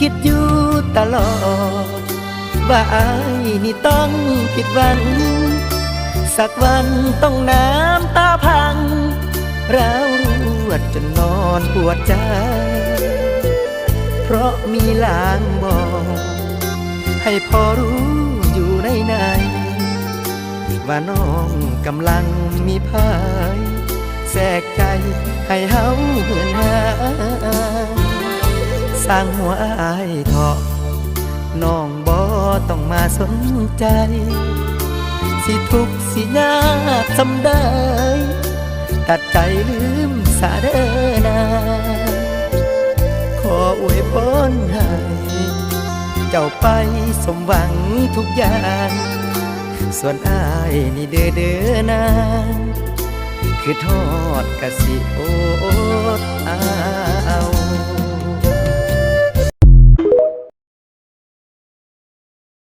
คิดอยู่ตลอด ว่าอายนี่ต้องผิดหวัง สักวันต้องน้ำตาพังร้าวรวดจนนอนปวดใจ เพราะมีลางบอกให้พอรู้อยู่ในในว่าน้องกำลังมีพายแทรกใจให้เฮา สร้างหัวอายเถาะน้องบ่ต้องมาสนใจ สิทุกสิยากสำได้ ตัดใจลืมสาเดอนาขออวยพรให้เจ้าไปสมหวังทุกอย่าง ส่วนอายนี่เด้อเด้อนางคือทอดกะสิโอ